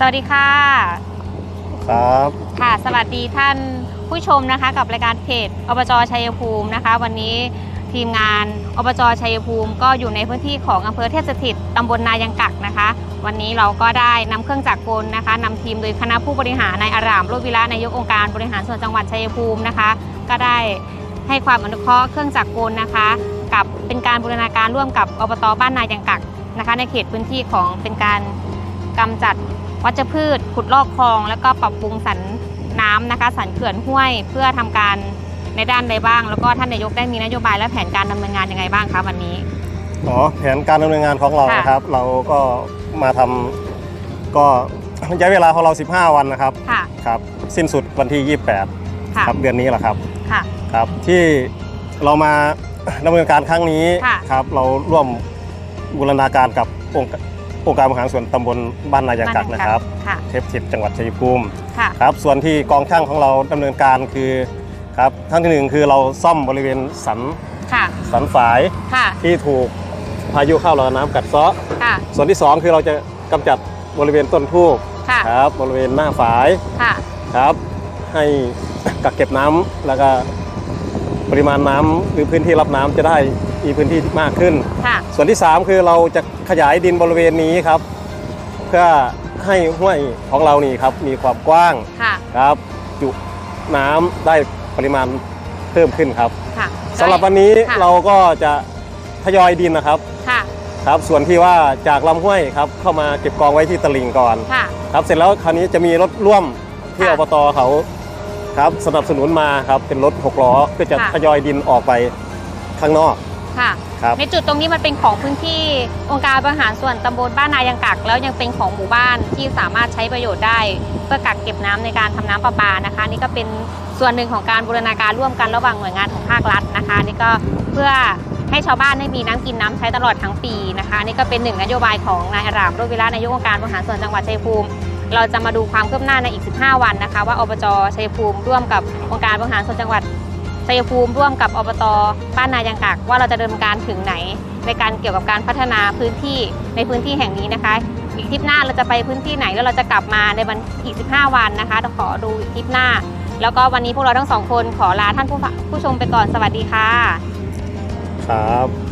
สวัสดีค่ะ ครับค่ะ สวัสดีท่านผู้ชมนะคะกับรายการเพจอบจชัยภูมินะคะ วันนี้ทีมงานอบจชัยภูมิ ก็อยู่ในพื้นที่ของอำเภอเทพสถิตตำบลนายังกักนะคะ วันนี้เราก็ได้นำเครื่องจักรกลนะคะนำทีมโดยคณะผู้บริหารนายอารามโรจน์วิระนายกองค์การบริหารส่วนจังหวัดชัยภูมินะคะ ก็ได้ให้ความอนุเคราะห์เครื่องจักรกลนะคะ กับเป็นการบูรณาการร่วมกับอบตบ้านนายังกักนะคะ ในเขตพื้นที่ของเป็นการกำจัด วัชพืช ขุดลอกคลอง แล้วก็ปรับปรุงสันน้ำนะคะ สันเขื่อนห้วยเพื่อทำการในด้านใดบ้าง แล้วก็ท่านนายกได้มีนโยบายและแผนการดำเนินงานยังไงบ้างคะวันนี้อ๋อแผนการดำเนินงานของเราค่ะนะครับ เราก็มาทำก็ระยะเวลาของเรา 15 วันนะครับค่ะครับสิ้นสุดวันที่ 28ค่ะครับเดือนนี้แหละครับค่ะครับที่เรามาดำเนินการครั้งนี้ค่ะครับเราร่วมบูรณาการกับองค์ องค์การบริหารส่วนตำบลบ้านนายางกักนะครับ ค่ะ เทพสิทธิ์จังหวัดชัยภูมิค่ะ ครับ ส่วนที่กองช่างของเราดำเนินการคือครับทั้งที่หนึ่งคือเราซ่อมบริเวณสันค่ะ สันฝายค่ะ ที่ถูกพายุเข้าระน้ำกัดเซาะ ค่ะ ส่วนที่2คือเราจะกำจัดบริเวณต้นทูบค่ะ ครับ บริเวณหน้าฝายค่ะ ครับ ให้กักเก็บน้ำแล้วก็ปริมาณน้ำหรือพื้นที่รับน้ำจะได้มีพื้นที่มากขึ้น ค่ะ ส่วนที่ 3 คือเราจะขยายดินบริเวณนี้ครับ เพื่อให้ห้วยของเรานี่ครับมีความกว้างค่ะ ครับ จุน้ำได้ปริมาณเพิ่มขึ้นครับค่ะสำหรับวันนี้ค่ะ เราก็จะทยอยดินนะครับ ค่ะ ครับ ส่วนที่ว่าจากลำห้วยครับเข้ามาเก็บกองไว้ที่ตลิ่งก่อน ค่ะ ครับ เสร็จแล้วคราวนี้จะมีรถร่วมที่ค่ะอบตเขาครับสนับสนุนมาครับเป็นรถหกล้อเพื่อจะค่ะ ทยอยดินออกไปข้างนอก ค่ะ ครับ ในจุดตรงนี้มันเป็นของพื้นที่องค์การบริหารส่วนตำบลบ้านนายังกัก แล้วยังเป็นของหมู่บ้านที่สามารถใช้ประโยชน์ได้ เพื่อกักเก็บน้ำในการทำน้ำประปานะคะ นี่ก็เป็นส่วนหนึ่งของการบูรณาการร่วมกันระหว่างหน่วยงานของภาครัฐนะคะ นี่ก็เพื่อให้ชาวบ้านได้มีน้ำกินน้ำใช้ตลอดทั้งปีนะคะนี่ก็เป็นหนึ่งนโยบายของนายอารามรจน์วิระนายกองค์การบริหารส่วนจังหวัดชัยภูมิเราจะมาดูความคืบหน้าในอีก 15 วันนะคะ ว่าอบจชัยภูมิร่วมกับองค์การบริหารส่วนจังหวัด ชัยภูมิร่วมกับอบตบ้านนายังกักว่าเราจะดำเนินการถึงไหน ในการเกี่ยวกับการพัฒนาพื้นที่ในพื้นที่แห่งนี้นะคะ อีกทริปหน้าเราจะไปพื้นที่ไหนแล้วเราจะกลับมาในวันอีก 15 วันนะคะเดี๋ยวขอดูอีกทริปหน้า แล้วก็วันนี้พวกเราทั้งสองคนขอลาท่านผู้ผู้ชมไปก่อนสวัสดีค่ะ ครับ